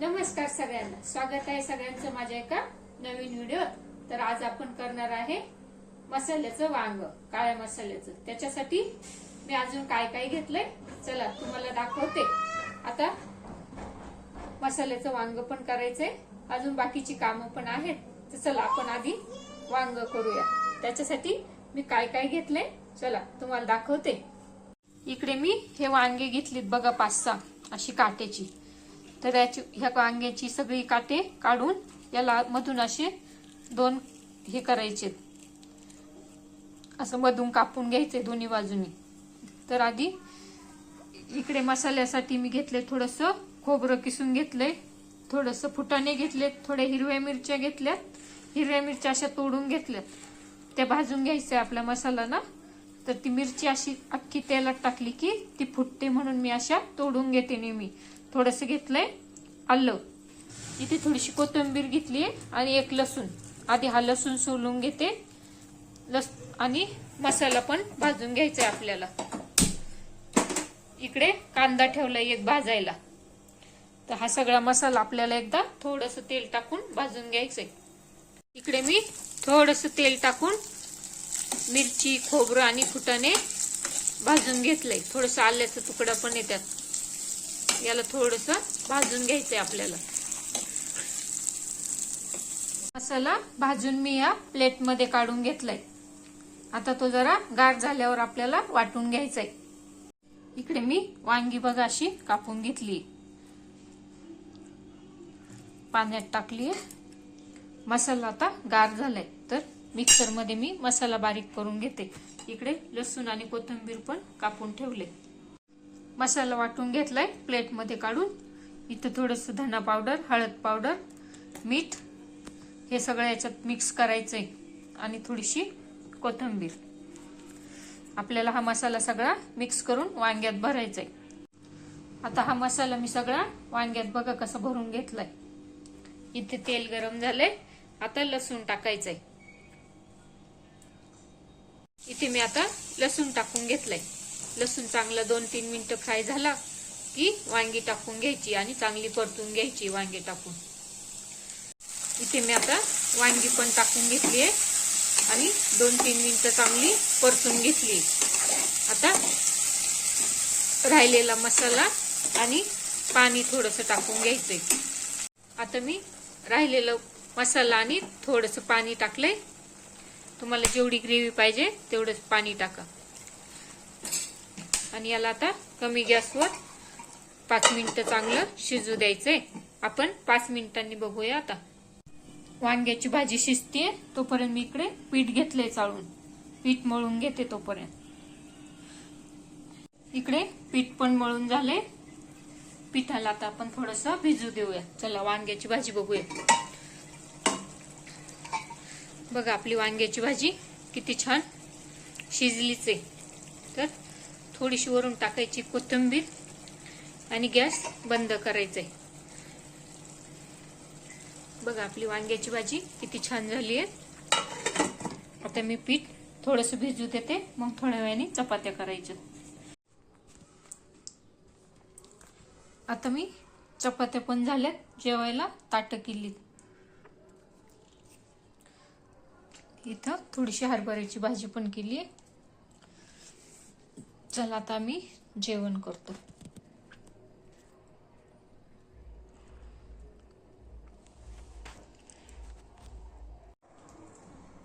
नमस्कार सगळ्यांना. स्वागत आहे सगळ्यांचं माझ्या एका नवीन व्हिडिओ तर आज आपण करणार आहे मसाल्याचं वांग काळ्या मसाल्याचं. त्याच्यासाठी मी अजून काय काय घेतलंय? चला तुम्हाला दाखवते. आता मसाल्याचं वांग पण करायचंय. अजून बाकीची कामं पण आहेत. तर चला आपण आधी वांग करूया. त्याच्यासाठी मी काय काय घेतलंय? चला तुम्हाला दाखवते. इकडे मी हे वांगे घेतलीत बघा पाच सहा अशी काट्याची. तर याची ह्या वांग्याची सगळी काटे काढून याला मधून असे दोन हे करायचे. असं मधून कापून घ्यायचे दोन्ही बाजूनी. तर आधी इकडे मसाल्यासाठी मी घेतले थोडस खोबरं किसून घेतलंय. थोडस फुटाणे घेतलेत थोड्या हिरव्या मिरच्या घेतल्यात. हिरव्या मिरच्या अशा तोडून घेतल्यात. त्या भाजून घ्यायच्या आपल्या मसाला ना तर ती मिरची अशी अख्खी तेलात टाकली की ती फुटते म्हणून मी अशा तोडून घेते नेहमी. थोडस घेतलंय आलं. इथे थोडीशी कोथिंबीर घेतली आणि एक लसूण. आधी हा लसूण सोलून घेते. लस आणि मसाला पण भाजून घ्यायचा आहे आपल्याला. इकडे कांदा ठेवलाय एक भाजायला. तर हा सगळा मसाला आपल्याला एकदा थोडस तेल टाकून भाजून घ्यायचंय. इकडे मी थोडस तेल टाकून मिरची खोबरं आणि फुटाने भाजून घेतलंय. थोडस आल्याचा तुकडा पण येतात. याला थोडस भाजून घ्यायचंय आपल्याला. मसाला भाजून मी या प्लेटमध्ये काढून घेतलाय. आता तो जरा गार झाल्यावर आपल्याला वाटून घ्यायचाय. इकडे मी वांगी बघा अशी कापून घेतली पाण्यात टाकली मसाला आता गार झालाय तर मिक्सरमध्ये मी मसाला बारीक करून घेते. इकडे लसूण आणि कोथिंबीर पण कापून ठेवले मसाला वाटून घेतलाय प्लेटमध्ये काढून. इथं थोडस धना पावडर हळद पावडर मीठ हे सगळं याच्यात मिक्स करायचंय. आणि थोडीशी कोथिंबीर. आपल्याला हा मसाला सगळा मिक्स करून वांग्यात भरायचा आहे आता हा मसाला मी सगळा वांग्यात बघा कसा भरून घेतलाय. इथे तेल गरम झालंय. आता लसूण टाकायचंय. इथे मी आता लसूण टाकून घेतलंय. लसूण चांगला दोन तीन मिनटं फ्राय झाला की वांगी टाकून घ्यायची आणि चांगली परतून घ्यायची वांगी टाकून. इथे मी आता वांगी पण टाकून घेतली आहे आणि दोन तीन मिनटं चांगली परतून घेतली आता राहिलेला मसाला आणि पाणी थोडस टाकून घ्यायचंय. आता मी राहिलेलं मसाला आणि थोडस पाणी टाकलंय. तुम्हाला जेवढी ग्रेव्ही पाहिजे तेवढंच पाणी टाका. आणि याला आता कमी गॅसवर पाच मिनिटं चांगलं शिजू द्यायचंय. आपण पाच मिनिटांनी बघूया आता. वांग्याची भाजी शिजतीये तोपर्यंत मी इकडे पीठ घेतलंय चाळून. पीठ मळून घेते तोपर्यंत. इकडे पीठ पण मळून झाले पिठाला आता आपण थोडस भिजू देऊया. चला वांग्याची भाजी बघूया. बघा आपली वांग्याची भाजी किती छान शिजलीच आहे. तर थोडीशी वरून टाकायची कोथिंबीर आणि गॅस बंद करायचा आहे बघा आपली वांग्याची भाजी किती छान झाली आहे. आता मी पीठ थोडस भिजू देते मग थोड्या वेळाने चपात्या करायच्या. आता मी चपात्या पण झाल्यात जेवायला ताट केली इथं थोडीशी हरभऱ्याची भाजी पण केली आहे चला आता मी जेवण करतो.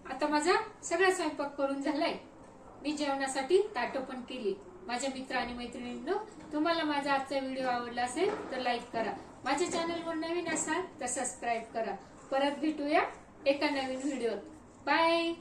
आता माझा सगळा स्वयंपाक करून झालाय. मी जेवणासाठी ताटो पण केली. माझ्या मित्र आणि मैत्रिणींनो तुम्हाला माझा आजचा व्हिडिओ आवडला असेल तर लाईक करा. माझ्या चॅनलवर नवीन असाल तर सबस्क्राईब करा. परत भेटूया एका नवीन व्हिडिओत. बाय